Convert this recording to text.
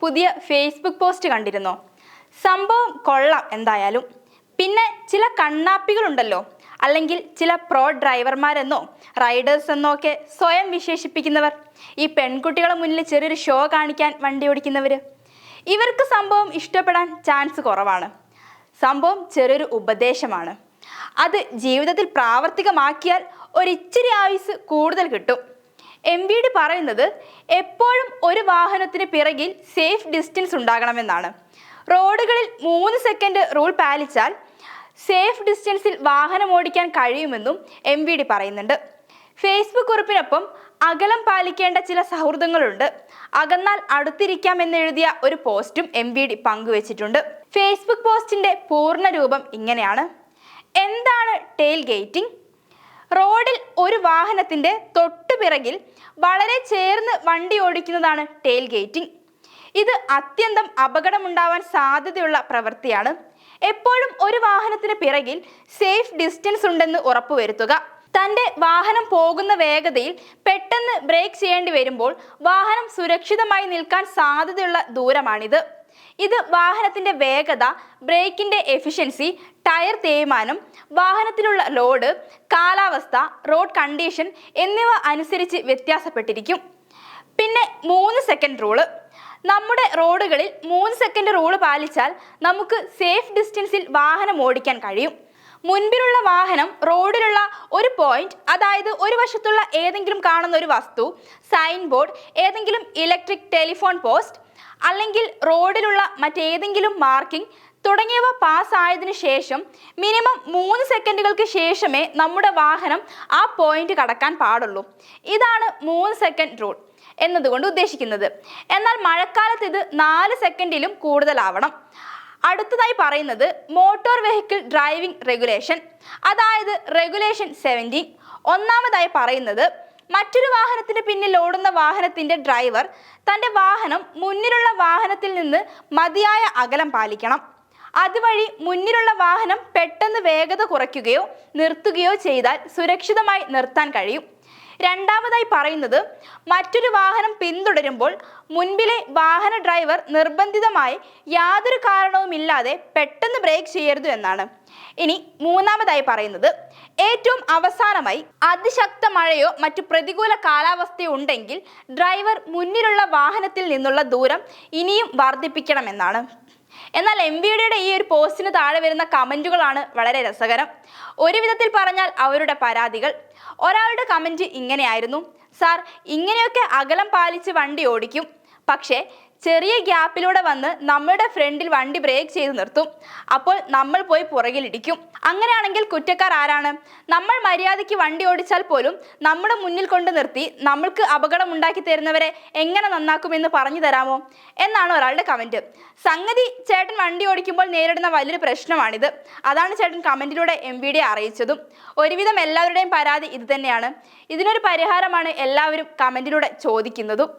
പുതിയ Facebook post കണ്ടിരുന്നോ? സംഭവം കൊള്ളാം എന്തായാലും. പിന്നെ ചില കണ്ണാപ്പികളുണ്ടല്ലോ. അല്ലെങ്കിൽ ചില പ്രോ ഡ്രൈവർമാരെന്നോ റൈഡേഴ്സ് എന്നോ ഒക്കെ സ്വയം വിശേഷിപ്പിക്കുന്നവർ. ഈ പെൺകുട്ടികളെ മുന്നിൽ ചെറിയൊരു ഷോ കാണിക്കാൻ വണ്ടി ഓടിക്കുന്നവർ ഇവർക്ക് സംഭവം ഇഷ്ടപ്പെടാൻ ചാൻസ് കുറവാണ്. സംഭവം ചെറിയൊരു ഉപദേശമാണ്. അത് ജീവിതത്തിൽ പ്രാവർത്തികമാക്കിയാൽ ഒരിച്ചിരി ആയുസ് കൂടുതൽ കിട്ടും. എം വി ഡി പറയുന്നത് എപ്പോഴും ഒരു വാഹനത്തിന് പിറകിൽ സേഫ് ഡിസ്റ്റൻസ് ഉണ്ടാകണമെന്നാണ്. റോഡുകളിൽ മൂന്ന് സെക്കൻഡ് റൂൾ പാലിച്ചാൽ സേഫ് ഡിസ്റ്റൻസിൽ വാഹനം ഓടിക്കാൻ കഴിയുമെന്നും എം വി ഡി പറയുന്നുണ്ട്. ഫേസ്ബുക്ക് കുറിപ്പിനൊപ്പം അകലം പാലിക്കേണ്ട ചില സൗഹൃദങ്ങളുണ്ട്. അകന്നാൽ അടുത്തിരിക്കാം എന്നെഴുതിയ ഒരു പോസ്റ്റും എം വി ഡി പങ്കുവച്ചിട്ടുണ്ട്. ഫേസ്ബുക്ക് പോസ്റ്റിന്റെ പൂർണ രൂപം ഇങ്ങനെയാണ്. എന്താണ് ടെയിൽ ഗേറ്റിംഗ് റോഡിൽ ഒരു വാഹനത്തിന്റെ തൊട്ടുപിറകിൽ വളരെ ചേർന്ന് വണ്ടി ഓടിക്കുന്നതാണ് ടെയിൽ ഗേറ്റിംഗ് ഇത് അത്യന്തം അപകടമുണ്ടാവാൻ സാധ്യതയുള്ള പ്രവൃത്തിയാണ്. എപ്പോഴും ഒരു വാഹനത്തിന് പിറകിൽ സേഫ് ഡിസ്റ്റൻസ് ഉണ്ടെന്ന് ഉറപ്പുവരുത്തുക. തന്റെ വാഹനം പോകുന്ന വേഗതയിൽ പെട്ടെന്ന് ബ്രേക്ക് ചെയ്യേണ്ടി വരുമ്പോൾ വാഹനം സുരക്ഷിതമായി നിൽക്കാൻ സാധ്യതയുള്ള ദൂരമാണിത്. ഇത് വാഹനത്തിന്റെ വേഗത ബ്രേക്കിന്റെ എഫിഷ്യൻസി ടയർ തേയ്മാനം വാഹനത്തിലുള്ള ലോഡ് കാലാവസ്ഥ റോഡ് കണ്ടീഷൻ എന്നിവ അനുസരിച്ച് വ്യത്യാസപ്പെട്ടിരിക്കും. പിന്നെ മൂന്ന് സെക്കൻഡ് റൂൾ. നമ്മുടെ റോഡുകളിൽ മൂന്ന് സെക്കൻഡ് റൂൾ പാലിച്ചാൽ നമുക്ക് സേഫ് ഡിസ്റ്റൻസിൽ വാഹനം ഓടിക്കാൻ കഴിയും. മുൻപിലുള്ള വാഹനം റോഡിലുള്ള ഒരു പോയിന്റ് അതായത് ഒരു വശത്തുള്ള ഏതെങ്കിലും കാണുന്ന ഒരു വസ്തു സൈൻ ബോർഡ് ഏതെങ്കിലും ഇലക്ട്രിക് ടെലിഫോൺ പോസ്റ്റ് അല്ലെങ്കിൽ റോഡിലുള്ള മറ്റേതെങ്കിലും മാർക്കിംഗ് തുടങ്ങിയവ പാസ്സായതിനു ശേഷം മിനിമം മൂന്ന് സെക്കൻഡുകൾക്ക് ശേഷമേ നമ്മുടെ വാഹനം ആ പോയിന്റ് കടക്കാൻ പാടുള്ളൂ. ഇതാണ് മൂന്ന് സെക്കൻഡ് റൂൾ എന്നതുകൊണ്ട് ഉദ്ദേശിക്കുന്നത്. എന്നാൽ മഴക്കാലത്ത് ഇത് നാല് സെക്കൻഡിലും കൂടുതലാവണം. അടുത്തതായി പറയുന്നത് മോട്ടോർ വെഹിക്കിൾ ഡ്രൈവിംഗ് റെഗുലേഷൻ. അതായത് റെഗുലേഷൻ സെവന്റീൻ. ഒന്നാമതായി പറയുന്നത് മറ്റൊരു വാഹനത്തിന് പിന്നിൽ ഓടുന്ന വാഹനത്തിന്റെ ഡ്രൈവർ തന്റെ വാഹനം മുന്നിലുള്ള വാഹനത്തിൽ നിന്ന് മതിയായ അകലം പാലിക്കണം. അതുവഴി മുന്നിലുള്ള വാഹനം പെട്ടെന്ന് വേഗത കുറയ്ക്കുകയോ നിർത്തുകയോ ചെയ്താൽ സുരക്ഷിതമായി നിർത്താൻ കഴിയും. രണ്ടാമതായി പറയുന്നത് മറ്റൊരു വാഹനം പിന്തുടരുമ്പോൾ മുൻപിലെ വാഹന ഡ്രൈവർ നിർബന്ധിതമായി യാതൊരു കാരണവുമില്ലാതെ പെട്ടെന്ന് ബ്രേക്ക് ചെയ്യരുത് എന്നാണ്. ഇനി മൂന്നാമതായി പറയുന്നത് ഏറ്റവും അവസാനമായി അതിശക്ത മഴയോ മറ്റു പ്രതികൂല കാലാവസ്ഥയോ ഉണ്ടെങ്കിൽ ഡ്രൈവർ മുന്നിലുള്ള വാഹനത്തിൽ നിന്നുള്ള ദൂരം ഇനിയും വർദ്ധിപ്പിക്കണമെന്നാണ് എന്നാൽ എം വി ഡിയുടെ ഈ ഒരു പോസ്റ്റിന് താഴെ വരുന്ന കമന്റുകളാണ് വളരെ രസകരം. ഒരു വിധത്തിൽ പറഞ്ഞാൽ അവരുടെ പരാതികൾ. ഒരാളുടെ കമന്റ് ഇങ്ങനെയായിരുന്നു. സാർ ഇങ്ങനെയൊക്കെ അകലം പാലിച്ച് വണ്ടി ഓടിക്കും. പക്ഷേ ചെറിയ ഗ്യാപ്പിലൂടെ വന്ന് നമ്മുടെ ഫ്രണ്ടിൽ വണ്ടി ബ്രേക്ക് ചെയ്ത് നിർത്തും. അപ്പോൾ നമ്മൾ പോയി പുറകിലിടിക്കും. അങ്ങനെയാണെങ്കിൽ കുറ്റക്കാർ ആരാണ്? നമ്മൾ മര്യാദയ്ക്ക് വണ്ടി ഓടിച്ചാൽ പോലും നമ്മുടെ മുന്നിൽ കൊണ്ട് നിർത്തി നമ്മൾക്ക് അപകടം ഉണ്ടാക്കി തരുന്നവരെ എങ്ങനെ നന്നാക്കുമെന്ന് പറഞ്ഞു തരാമോ? എന്നാണ് ഒരാളുടെ കമന്റ് സംഗതി ചേട്ടൻ വണ്ടി ഓടിക്കുമ്പോൾ നേരിടുന്ന വലിയൊരു പ്രശ്നമാണിത്. അതാണ് ചേട്ടൻ കമന്റിലൂടെ എം വി ഡി അറിയിച്ചതും. ഒരുവിധം എല്ലാവരുടെയും പരാതി ഇത് തന്നെയാണ്. ഇതിനൊരു പരിഹാരമാണ് എല്ലാവരും കമന്റിലൂടെ ചോദിക്കുന്നതും.